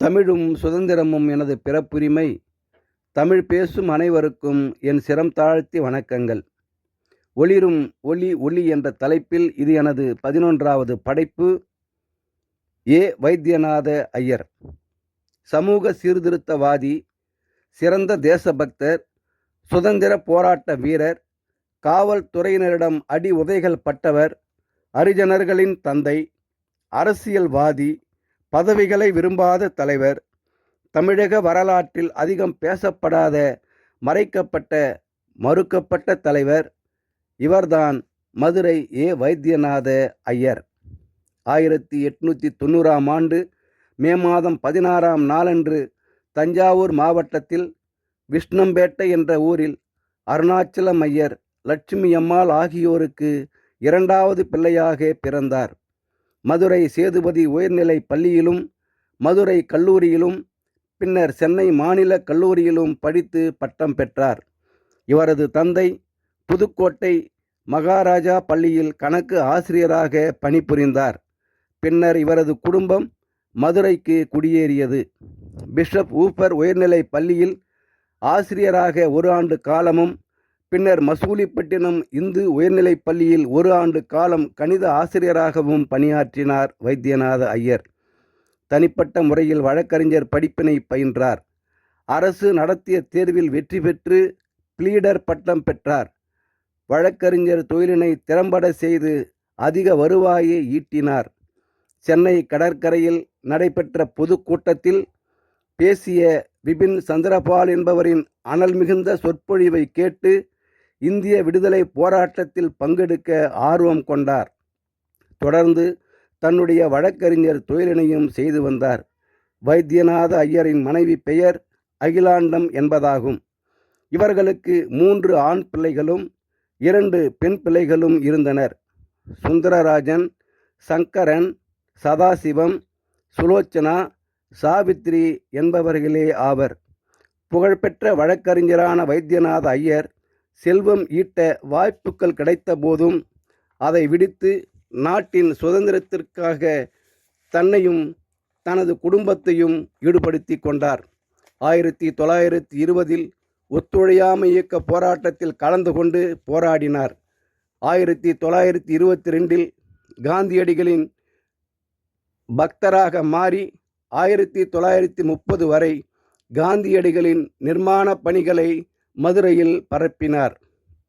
தமிழும் சுதந்திரமும் எனது பிறப்புரிமை. தமிழ் பேசும் அனைவருக்கும் என் சிரம் தாழ்த்தி வணக்கங்கள். ஒளிரும் ஒளி ஒளி என்ற தலைப்பில் இது எனது பதினொன்றாவது படைப்பு. ஏ. வைத்தியநாத ஐயர். சமூக சீர்திருத்தவாதி சிறந்த தேசபக்தர் சுதந்திர போராட்ட வீரர் காவல்துறையினரிடம் அடி உதைகள் பட்டவர் அரிஜனர்களின் தந்தை அரசியல்வாதி பதவிகளை விரும்பாத தலைவர் தமிழக வரலாற்றில் அதிகம் பேசப்படாத மறைக்கப்பட்ட மறுக்கப்பட்ட தலைவர் இவர்தான் மதுரை ஏ. வைத்தியநாத ஐயர். ஆயிரத்தி எட்நூற்றி தொண்ணூறாம் ஆண்டு மே மாதம் பதினாறாம் நாளன்று தஞ்சாவூர் மாவட்டத்தில் விஷ்ணம்பேட்டை என்ற ஊரில் அருணாச்சலம் ஐயர் லட்சுமி அம்மாள் ஆகியோருக்கு இரண்டாவது பிள்ளையாக பிறந்தார். மதுரை சேதுபதி உயர்நிலை பள்ளியிலும் மதுரை கல்லூரியிலும் பின்னர் சென்னை மாநில கல்லூரியிலும் படித்து பட்டம் பெற்றார். இவரது தந்தை புதுக்கோட்டை மகாராஜா பள்ளியில் கணக்கு ஆசிரியராக பணிபுரிந்தார். பின்னர் இவரது குடும்பம் மதுரைக்கு குடியேறியது. பிஷப் ஊப்பர் உயர்நிலை பள்ளியில் ஆசிரியராக ஒரு ஆண்டு காலமும் பின்னர் மசூலிப்பட்டினம் இந்து உயர்நிலைப் பள்ளியில் ஒரு ஆண்டு காலம் கணித ஆசிரியராகவும் பணியாற்றினார் வைத்தியநாத ஐயர். தனிப்பட்ட முறையில் வழக்கறிஞர் படிப்பினை பயின்றார். அரசு நடத்திய தேர்வில் வெற்றி பெற்று பிளீடர் பட்டம் பெற்றார். வழக்கறிஞர் தொழிலினை திறம்பட செய்து அதிக வருவாயை ஈட்டினார். சென்னை கடற்கரையில் நடைபெற்ற பொதுக்கூட்டத்தில் பேசிய விபின் சந்திரபால் என்பவரின் அனல் மிகுந்த சொற்பொழிவை கேட்டு இந்திய விடுதலை போராட்டத்தில் பங்கெடுக்க ஆர்வம் கொண்டார். தொடர்ந்து தன்னுடைய வழக்கறிஞர் தொழிலினையும் செய்து வந்தார். வைத்தியநாத ஐயரின் மனைவி பெயர் அகிலாண்டம் என்பதாகும். இவர்களுக்கு மூன்று ஆண் பிள்ளைகளும் இரண்டு பெண் பிள்ளைகளும் இருந்தனர். சுந்தரராஜன் சங்கரன் சதாசிவம் சுலோச்சனா சாவித்ரி என்பவர்களே ஆவர். புகழ்பெற்ற வழக்கறிஞரான வைத்தியநாத ஐயர் செல்வம் ஈட்ட வாய்ப்புகள் கிடைத்த போதும் அதை விடுத்து நாட்டின் சுதந்திரத்திற்காக தன்னையும் தனது குடும்பத்தையும் ஈடுபடுத்தி கொண்டார். ஆயிரத்தி தொள்ளாயிரத்தி இருபதில் ஒத்துழையாமை இயக்க போராட்டத்தில் கலந்து கொண்டு போராடினார். ஆயிரத்தி தொள்ளாயிரத்தி இருபத்தி ரெண்டில் காந்தியடிகளின் பக்தராக மாறி ஆயிரத்தி தொள்ளாயிரத்தி முப்பது வரை காந்தியடிகளின் நிர்மாண பணிகளை மதுரையில் பரப்பினார்.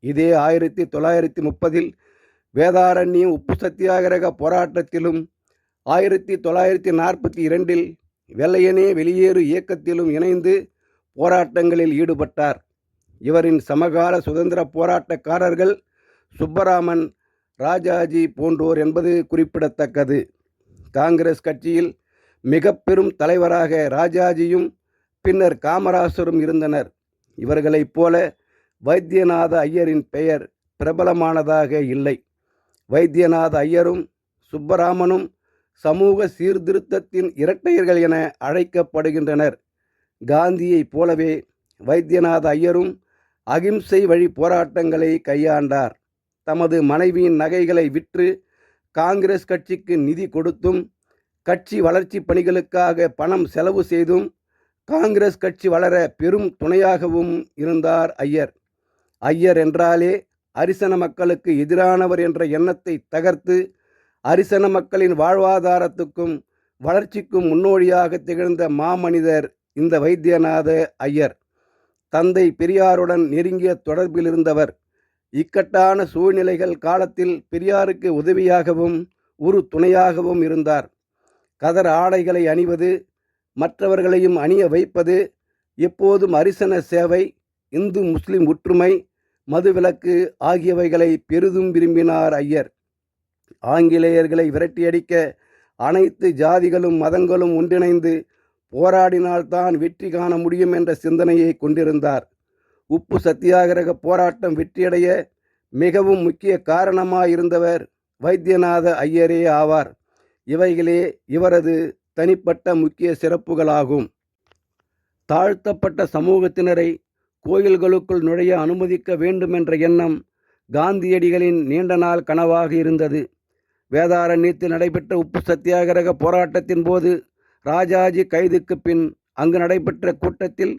இதே ஆயிரத்தி தொள்ளாயிரத்தி முப்பதில் வேதாரண்யம் உப்பு சத்தியாகிரக போராட்டத்திலும் ஆயிரத்தி தொள்ளாயிரத்தி நாற்பத்தி இரண்டில் வெள்ளையனே வெளியேறு இயக்கத்திலும் இணைந்து போராட்டங்களில் ஈடுபட்டார். இவரின் சமகால சுதந்திர போராட்டக்காரர்கள் சுப்பராமன் ராஜாஜி போன்றோர் என்பது குறிப்பிடத்தக்கது. காங்கிரஸ் கட்சியில் மிக பெரும் தலைவராக ராஜாஜியும் பின்னர் காமராசரும் இருந்தனர். இவர்களைப் போல வைத்தியநாத ஐயரின் பெயர் பிரபலமானதாக இல்லை. வைத்தியநாத ஐயரும் சுப்பராமனும் சமூக சீர்திருத்தத்தின் இரட்டையர்கள் என அழைக்கப்படுகின்றனர். காந்தியைப் போலவே வைத்தியநாத ஐயரும் அகிம்சை வழி போராட்டங்களை கையாண்டார். தமது மனைவியின் நகைகளை விற்று காங்கிரஸ் கட்சிக்கு நிதி கொடுத்தும் கட்சி வளர்ச்சி பணிகளுக்காக பணம் செலவு செய்தும் காங்கிரஸ் கட்சி வளர பெரும் துணையாகவும் இருந்தார் ஐயர். ஐயர் என்றாலே அரிசன மக்களுக்கு எதிரானவர் என்ற எண்ணத்தை தகர்த்து அரிசன மக்களின் வாழ்வாதாரத்துக்கும் வளர்ச்சிக்கும் முன்னோடியாக திகழ்ந்த மாமனிதர் இந்த வைத்தியநாத ஐயர். தந்தை பெரியாருடன் நெருங்கிய தொடர்பில் இருந்தவர் இக்கட்டான சூழ்நிலைகள் காலத்தில் பெரியாருக்கு உதவியாகவும் ஒரு துணையாகவும் இருந்தார். கதர் ஆடைகளை அணிவது மற்றவர்களையும் அணிய வைப்பது எப்போதும் அரிசன சேவை இந்து முஸ்லிம் ஒற்றுமை மதுவிலக்கு ஆகியவைகளை பெரிதும் விரும்பினார் ஐயர். ஆங்கிலேயர்களை விரட்டியடிக்க அனைத்து ஜாதிகளும் மதங்களும் ஒன்றிணைந்து போராடினால்தான் வெற்றி காண முடியும் என்ற சிந்தனையை கொண்டிருந்தார். உப்பு சத்தியாகிரக போராட்டம் வெற்றியடைய மிகவும் முக்கிய காரணமாயிருந்தவர் வைத்தியநாத ஐயரே ஆவார். இவைகளே இவரது தனிப்பட்ட முக்கிய சிறப்புகளாகும். தாழ்த்தப்பட்ட சமூகத்தினரை கோயில்களுக்குள் நுழைய அனுமதிக்க வேண்டுமென்ற எண்ணம் காந்தியடிகளின் நீண்ட நாள் கனவாக இருந்தது. வேதாரண்யத்தில் நடைபெற்ற உப்பு சத்தியாகிரக போராட்டத்தின் போது ராஜாஜி கைதுக்கு பின் அங்கு நடைபெற்ற கூட்டத்தில்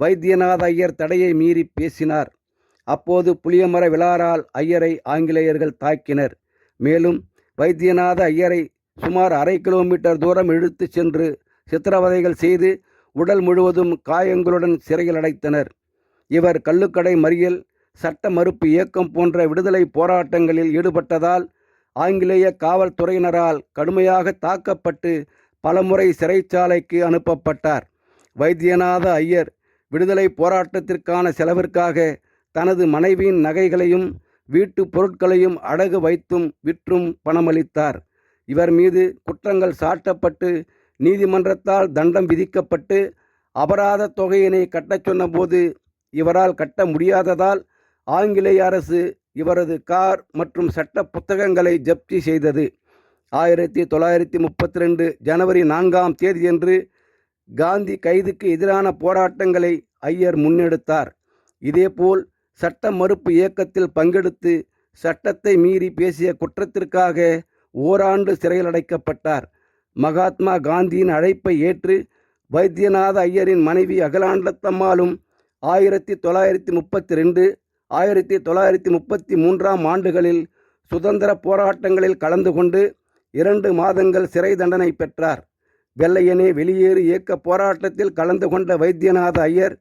வைத்தியநாத ஐயர் தடையை மீறி பேசினார். அப்போது புளியமர விழாரால் ஐயரை ஆங்கிலேயர்கள் தாக்கினர். மேலும் வைத்தியநாத ஐயரை சுமார் அரை கிலோமீட்டர் தூரம் இழுத்துச் சென்று சித்திரவதைகள் செய்து உடல் முழுவதும் காயங்களுடன் சிறையில் அடைத்தனர். இவர் கள்ளுக்கடை மறியல் சட்ட மறுப்பு இயக்கம் போன்ற விடுதலை போராட்டங்களில் ஈடுபட்டதால் ஆங்கிலேய காவல்துறையினரால் கடுமையாக தாக்கப்பட்டு பலமுறை சிறைச்சாலைக்கு அனுப்பப்பட்டார். வைத்தியநாத ஐயர் விடுதலை போராட்டத்திற்கான செலவிற்காக தனது மனைவியின் நகைகளையும் வீட்டு பொருட்களையும் அடகு வைத்தும் விற்றும் பணமளித்தார். இவர் மீது குற்றங்கள் சாட்டப்பட்டு நீதிமன்றத்தால் தண்டம் விதிக்கப்பட்டு அபராத தொகையினை கட்டச் சொன்னபோது இவரால் கட்ட முடியாததால் ஆங்கிலேய அரசு இவரது கார் மற்றும் சட்ட புத்தகங்களை ஜப்தி செய்தது. ஆயிரத்தி தொள்ளாயிரத்தி முப்பத்தி ரெண்டு ஜனவரி நான்காம் தேதியன்று காந்தி கைதுக்கு எதிரான போராட்டங்களை ஐயர் முன்னெடுத்தார். இதேபோல் சட்ட மறுப்பு இயக்கத்தில் பங்கெடுத்து சட்டத்தை மீறி பேசிய குற்றத்திற்காக ஓராண்டு சிறையில் அடைக்கப்பட்டார். மகாத்மா காந்தியின் அழைப்பை ஏற்று வைத்தியநாத ஐயரின் மனைவி அகலாண்டத்தம்மாளும் ஆயிரத்தி தொள்ளாயிரத்தி முப்பத்தி ரெண்டு ஆயிரத்தி தொள்ளாயிரத்தி முப்பத்தி மூன்றாம் ஆண்டுகளில் சுதந்திர போராட்டங்களில் கலந்து கொண்டு இரண்டு மாதங்கள் சிறை தண்டனை பெற்றார். வெள்ளையனே வெளியேறு இயக்க போராட்டத்தில் கலந்து கொண்ட வைத்தியநாத ஐயர்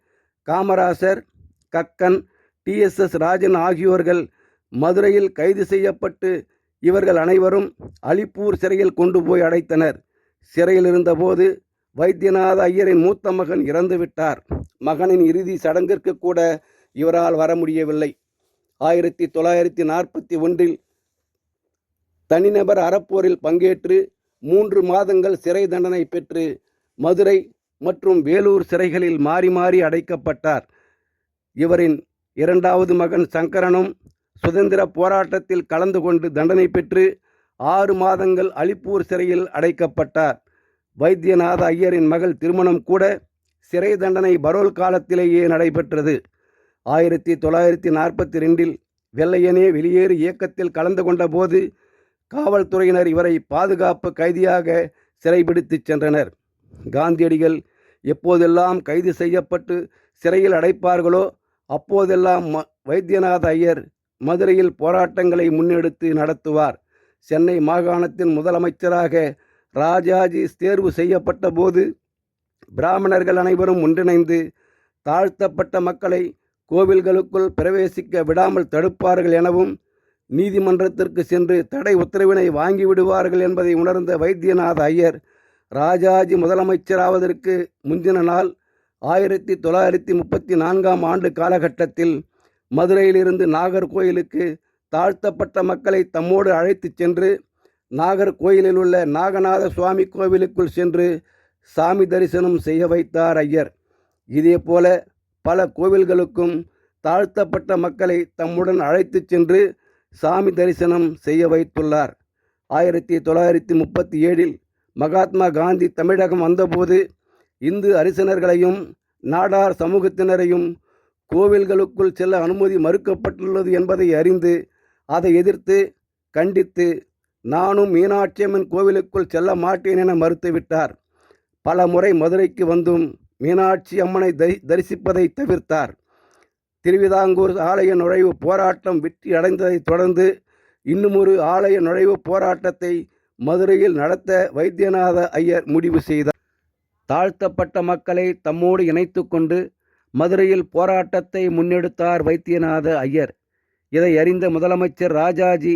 காமராசர் கக்கன் டிஎஸ்எஸ் ராஜன் ஆகியோர்கள் மதுரையில் கைது செய்யப்பட்டு இவர்கள் அனைவரும் அலிப்பூர் சிறையில் கொண்டு போய் அடைத்தனர். சிறையில் இருந்தபோது வைத்தியநாத ஐயரின் மூத்த மகன் இறந்துவிட்டார் மகனின் இறுதி சடங்கிற்கு கூட இவரால் வர முடியவில்லை. ஆயிரத்தி தொள்ளாயிரத்தி நாற்பத்தி ஒன்றில் தனிநபர் அறப்போரில் பங்கேற்று மூன்று மாதங்கள் சிறை தண்டனை பெற்று மதுரை மற்றும் வேலூர் சிறைகளில் மாறி மாறி அடைக்கப்பட்டார். இவரின் இரண்டாவது மகன் சங்கரனும் சுதந்திர போராட்டத்தில் கலந்து கொண்டு தண்டனை பெற்று ஆறு மாதங்கள் அலிப்பூர் சிறையில் அடைக்கப்பட்டார். வைத்தியநாத ஐயரின் மகள் திருமணம் கூட சிறை தண்டனை பரோல் காலத்திலேயே நடைபெற்றது. ஆயிரத்தி தொள்ளாயிரத்தி நாற்பத்தி ரெண்டில் வெள்ளையனே வெளியேறு இயக்கத்தில் கலந்து கொண்டபோது காவல்துறையினர் இவரை பாதுகாப்பு கைதியாக சிறைபிடித்துச் சென்றனர். காந்தியடிகள் எப்போதெல்லாம் கைது செய்யப்பட்டு சிறையில் அடைப்பார்களோ அப்போதெல்லாம் ம வைத்தியநாத ஐயர் மதுரையில் போராட்டங்களை முன்னெடுத்து நடத்துவார். சென்னை மாகாணத்தின் முதலமைச்சராக ராஜாஜி தேர்வு செய்யப்பட்ட போது பிராமணர்கள் அனைவரும் ஒன்றிணைந்து தாழ்த்தப்பட்ட மக்களை கோவில்களுக்குள் பிரவேசிக்க விடாமல் தடுப்பார்கள் எனவும் நீதிமன்றத்திற்கு சென்று தடை உத்தரவினை வாங்கிவிடுவார்கள் என்பதை உணர்ந்த வைத்தியநாத ஐயர் ராஜாஜி முதலமைச்சராவதற்கு முந்தின நாள் ஆயிரத்தி தொள்ளாயிரத்தி முப்பத்தி நான்காம் ஆண்டு காலகட்டத்தில் மதுரையிலிருந்து நாகர்கோயிலுக்கு தாழ்த்தப்பட்ட மக்களை தம்மோடு அழைத்துச் சென்று நாகர்கோயிலில் உள்ள நாகநாத சுவாமி கோவிலுக்குள் சென்று சாமி தரிசனம் செய்ய வைத்தார் ஐயர். இதே போல பல கோவில்களுக்கும் தாழ்த்தப்பட்ட மக்களை தம்முடன் அழைத்துச் சென்று சாமி தரிசனம் செய்ய வைத்துள்ளார். ஆயிரத்தி தொள்ளாயிரத்தி முப்பத்தி ஏழில் மகாத்மா காந்தி தமிழகம் வந்தபோது இந்து அரிசனர்களையும் நாடார் சமூகத்தினரையும் கோவில்களுக்குள் செல்ல அனுமதி மறுக்கப்பட்டுள்ளது என்பதை அறிந்து அதை எதிர்த்து கண்டித்து நானும் மீனாட்சியம்மன் கோவிலுக்குள் செல்ல மாட்டேன் என மறுத்துவிட்டார். பல முறை மதுரைக்கு வந்தும் மீனாட்சி அம்மனை தரி தரிசிப்பதை தவிர்த்தார். திருவிதாங்கூர் ஆலய நுழைவு போராட்டம் வெற்றி அடைந்ததைத் தொடர்ந்து இன்னுமொரு ஆலய நுழைவு போராட்டத்தை மதுரையில் நடத்த வைத்தியநாத ஐயர் முடிவு செய்தார். தாழ்த்தப்பட்ட மக்களை தம்மோடு இணைத்து கொண்டு மதுரையில் போராட்டத்தை முன்னெடுத்தார் வைத்தியநாத ஐயர். இதை அறிந்த முதலமைச்சர் ராஜாஜி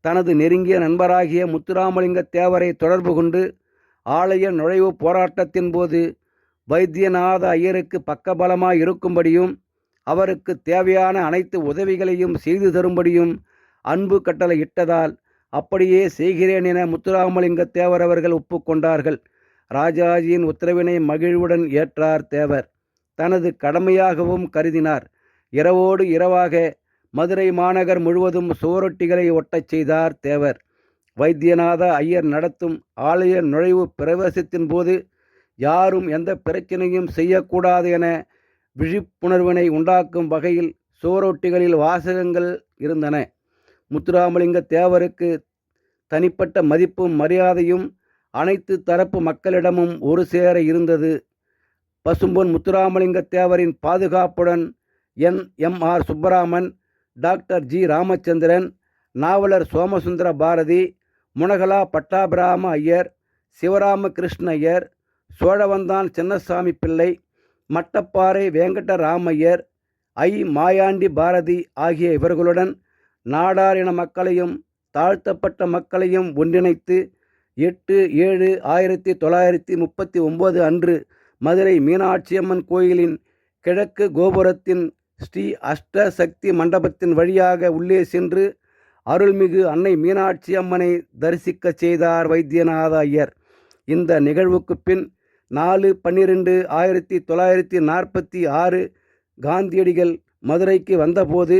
தனது நெருங்கிய நண்பராகிய முத்துராமலிங்க தேவரை தொடர்பு கொண்டு ஆலய நுழைவு போராட்டத்தின் போது வைத்தியநாத ஐயருக்கு பக்கபலமாய் இருக்கும்படியும் அவருக்கு தேவையான அனைத்து உதவிகளையும் செய்து தரும்படியும் அன்பு கட்டளை இட்டதால் அப்படியே செய்கிறேன் என முத்துராமலிங்க தேவர் அவர்கள் ஒப்புக்கொண்டார்கள். ராஜாஜியின் உத்தரவினை மகிழ்வுடன் ஏற்றார் தேவர். தனது கடமையாகவும் கருதினார். இரவோடு இரவாக மதுரை மாநகர் முழுவதும் சுவரொட்டிகளை ஒட்டச் செய்தார் தேவர். வைத்தியநாத ஐயர் நடத்தும் ஆலய நுழைவு பிரவேசத்தின் போது யாரும் எந்த பிரச்சனையும் செய்யக்கூடாது என விழிப்புணர்வினை உண்டாக்கும் வகையில் சுவரொட்டிகளில் வாசகங்கள் இருந்தன. முத்துராமலிங்க தேவருக்கு தனிப்பட்ட மதிப்பும் மரியாதையும் அனைத்து தரப்பு மக்களிடமும் ஒரு சேர இருந்தது. பசும்பொன் முத்துராமலிங்க தேவரின் பாதுகாப்புடன் N M R Subbaraman doctor G Ramachandran Navalar Somasundara Bharathi Munagala Pattabirama Iyer Sivaramakrishna Iyer Cholavandan Chinnasamy Pillai Mattapparai Venkataramaiyar ஐ மாயாண்டி பாரதி ஆகிய இவர்களுடன் நாடார் இன மக்களையும் தாழ்த்தப்பட்ட மக்களையும் ஒன்றிணைத்து எட்டு ஏழு ஆயிரத்தி தொள்ளாயிரத்தி முப்பத்தி ஒம்பது அன்று மதுரை மீனாட்சியம்மன் கோயிலின் கிழக்கு கோபுரத்தின் ஸ்ரீ அஷ்ட சக்தி மண்டபத்தின் வழியாக உள்ளே சென்று அருள்மிகு அன்னை மீனாட்சி அம்மனை தரிசிக்கச் செய்தார் வைத்தியநாத ஐயர். இந்த நிகழ்வுக்கு பின் நாலு பன்னிரெண்டு ஆயிரத்தி தொள்ளாயிரத்தி நாற்பத்தி ஆறு காந்தியடிகள் மதுரைக்கு வந்தபோது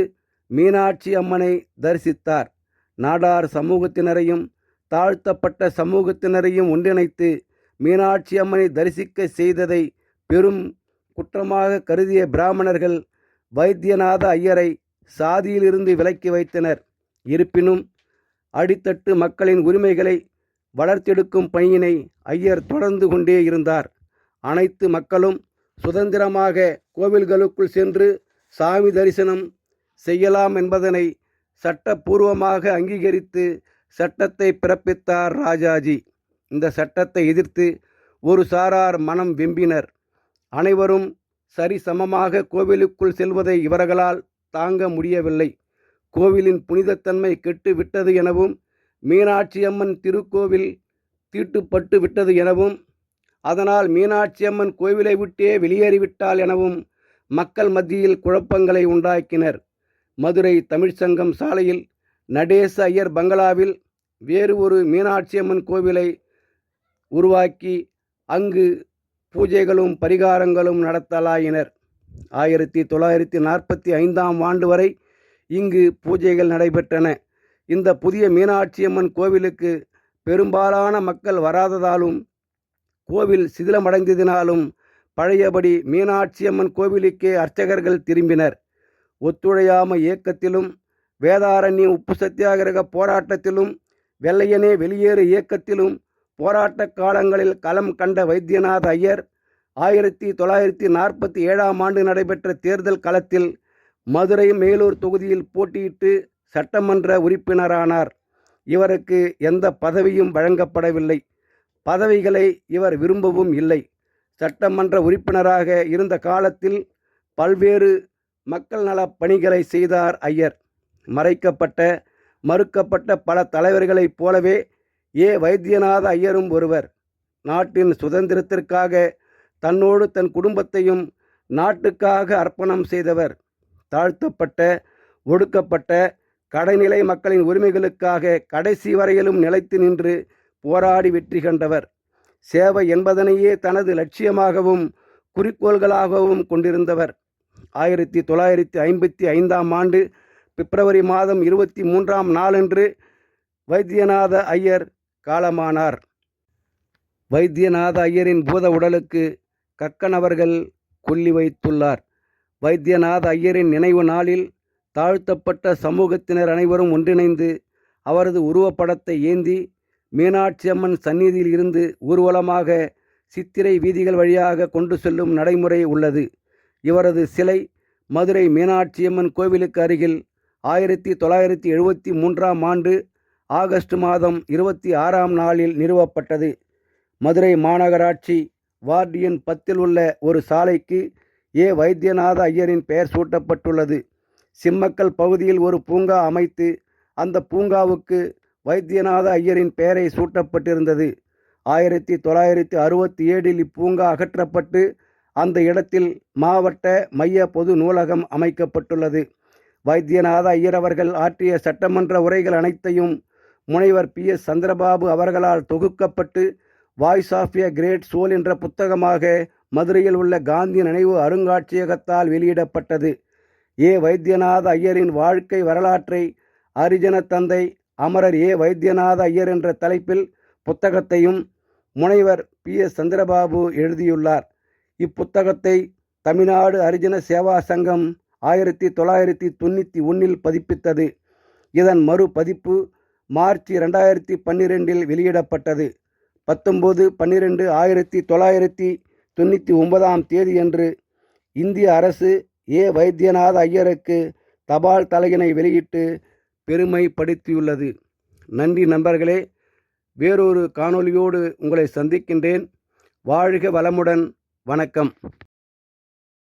மீனாட்சி அம்மனை தரிசித்தார். நாடார் சமூகத்தினரையும் தாழ்த்தப்பட்ட சமூகத்தினரையும் ஒன்றிணைத்து மீனாட்சி அம்மனை தரிசிக்க செய்ததை பெரும் குற்றமாக கருதிய பிராமணர்கள் வைத்தியநாத ஐயரை சாதியிலிருந்து விலக்கி வைத்தனர். இருப்பினும் அடித்தட்டு மக்களின் உரிமைகளை வளர்த்தெடுக்கும் பணியினை ஐயர் தொடர்ந்து கொண்டே இருந்தார். அனைத்து மக்களும் சுதந்திரமாக கோவில்களுக்குள் சென்று சாமி தரிசனம் செய்யலாம் என்பதனை சட்டப்பூர்வமாக அங்கீகரித்து சட்டத்தை பிறப்பித்தார் ராஜாஜி. இந்த சட்டத்தை எதிர்த்து ஒரு சாரார் மனம் வெம்பினர். அனைவரும் சரிசமமாக கோவிலுக்குள் செல்வதை இவர்களால் தாங்க முடியவில்லை. கோவிலின் புனிதத்தன்மை கெட்டு விட்டது எனவும் மீனாட்சியம்மன் திருக்கோவில் தீட்டுப்பட்டு விட்டது எனவும் அதனால் மீனாட்சியம்மன் கோவிலை விட்டே வெளியேறிவிட்டாள் எனவும் மக்கள் மத்தியில் குழப்பங்களை உண்டாக்கினர். மதுரை தமிழ்ச்சங்கம் சாலையில் நடேச ஐயர் பங்களாவில் வேறு ஒரு மீனாட்சியம்மன் கோவிலை உருவாக்கி அங்கு பூஜைகளும் பரிகாரங்களும் நடத்தலாயினர். ஆயிரத்தி தொள்ளாயிரத்தி நாற்பத்தி ஐந்தாம் ஆண்டு வரை இங்கு பூஜைகள் நடைபெற்றன. இந்த புதிய மீனாட்சியம்மன் கோவிலுக்கு பெரும்பாலான மக்கள் வராததாலும் கோவில் சிதிலமடைந்ததினாலும் பழையபடி மீனாட்சியம்மன் கோவிலுக்கே அர்ச்சகர்கள் திரும்பினர். ஒத்துழையாம இயக்கத்திலும் வேதாரண்யம் உப்பு சத்தியாகிரக போராட்டத்திலும் வெள்ளையனே வெளியேறு இயக்கத்திலும் போராட்ட காலங்களில் களம் கண்ட வைத்தியநாத ஐயர் ஆயிரத்தி தொள்ளாயிரத்தி நாற்பத்தி ஏழாம் ஆண்டு நடைபெற்ற தேர்தல் களத்தில் மதுரை மேலூர் தொகுதியில் போட்டியிட்டு சட்டமன்ற உறுப்பினரானார். இவருக்கு எந்த பதவியும் வழங்கப்படவில்லை. பதவிகளை இவர் விரும்பவும் இல்லை. சட்டமன்ற உறுப்பினராக இருந்த காலத்தில் பல்வேறு மக்கள் நலப் பணிகளை செய்தார் ஐயர். மறைக்கப்பட்ட மறுக்கப்பட்ட பல தலைவர்களைப் போலவே ஏ வைத்தியநாத ஐயரும் ஒருவர். நாட்டின் சுதந்திரத்திற்காக தன்னோடு தன் குடும்பத்தையும் நாட்டுக்காக அர்ப்பணம் செய்தவர். தாழ்த்தப்பட்ட ஒடுக்கப்பட்ட கடைநிலை மக்களின் உரிமைகளுக்காக கடைசி வரையிலும் நிலைத்து நின்று போராடி வெற்றி கண்டவர். சேவை என்பதனையே தனது லட்சியமாகவும் குறிக்கோள்களாகவும் கொண்டிருந்தவர். ஆயிரத்தி தொள்ளாயிரத்தி ஐம்பத்தி ஐந்தாம் ஆண்டு பிப்ரவரி மாதம் இருபத்தி மூன்றாம் நாளன்று வைத்தியநாத ஐயர் காலமானார். வைத்தியநாத ஐயரின் பூத உடலுக்கு கக்கன் அவர்கள் கொல்லி வைத்துள்ளார். வைத்தியநாத ஐயரின் நினைவு நாளில் தாழ்த்தப்பட்ட சமூகத்தினர் அனைவரும் ஒன்றிணைந்து அவரது உருவப்படத்தை ஏந்தி மீனாட்சி அம்மன் சந்நிதியில் இருந்து ஊர்வலமாக சித்திரை வீதிகள் வழியாக கொண்டு செல்லும் நடைமுறை உள்ளது. இவரது சிலை மதுரை மீனாட்சியம்மன் கோவிலுக்கு அருகில் ஆயிரத்தி தொள்ளாயிரத்தி எழுபத்தி மூன்றாம் ஆண்டு ஆகஸ்ட் மாதம் இருபத்தி ஆறாம் நாளில் நிறுவப்பட்டது. மதுரை மாநகராட்சி வார்டு எண் பத்தில் உள்ள ஒரு சாலைக்கு ஏ. வைத்தியநாத ஐயரின் பெயர் சூட்டப்பட்டுள்ளது. சிம்மக்கல் பகுதியில் ஒரு பூங்கா அமைத்து அந்த பூங்காவுக்கு வைத்தியநாத ஐயரின் பெயரை சூட்டப்பட்டிருந்தது. ஆயிரத்தி தொள்ளாயிரத்தி அறுபத்தி ஏழில் இப்பூங்கா அகற்றப்பட்டு அந்த இடத்தில் மாவட்ட மைய பொது நூலகம் அமைக்கப்பட்டுள்ளது. வைத்தியநாத ஐயர் அவர்கள் ஆற்றிய சட்டமன்ற உரைகள் அனைத்தையும் முனைவர் பி எஸ் சந்திரபாபு அவர்களால் தொகுக்கப்பட்டு voice of a great soul என்ற புத்தகமாக மதுரையில் உள்ள காந்தி நினைவு அருங்காட்சியகத்தால் வெளியிடப்பட்டது. ஏ. வைத்தியநாத ஐயரின் வாழ்க்கை வரலாற்றை அரிஜன தந்தை அமரர் ஏ. வைத்தியநாத ஐயர் என்ற தலைப்பில் புத்தகத்தையும் முனைவர் பி. எஸ். சந்திரபாபு எழுதியுள்ளார். இப்புத்தகத்தை தமிழ்நாடு அரிஜன சேவா சங்கம் ஆயிரத்தி தொள்ளாயிரத்தி தொண்ணூற்றி ஒன்றில் பதிப்பித்தது. இதன் மறுபதிப்பு மார்ச் ரெண்டாயிரத்தி பன்னிரெண்டில் வெளியிடப்பட்டது. பத்தொம்போது பன்னிரெண்டு ஆயிரத்தி தொள்ளாயிரத்தி தொண்ணூற்றி ஒன்பதாம் தேதியன்று இந்திய அரசு ஏ. வைத்தியநாத ஐயருக்கு தபால் தலையினை வெளியிட்டு பெருமைப்படுத்தியுள்ளது. நன்றி நண்பர்களே வேறொரு காணொலியோடு உங்களை சந்திக்கின்றேன். வாழ்க வளமுடன். வணக்கம்.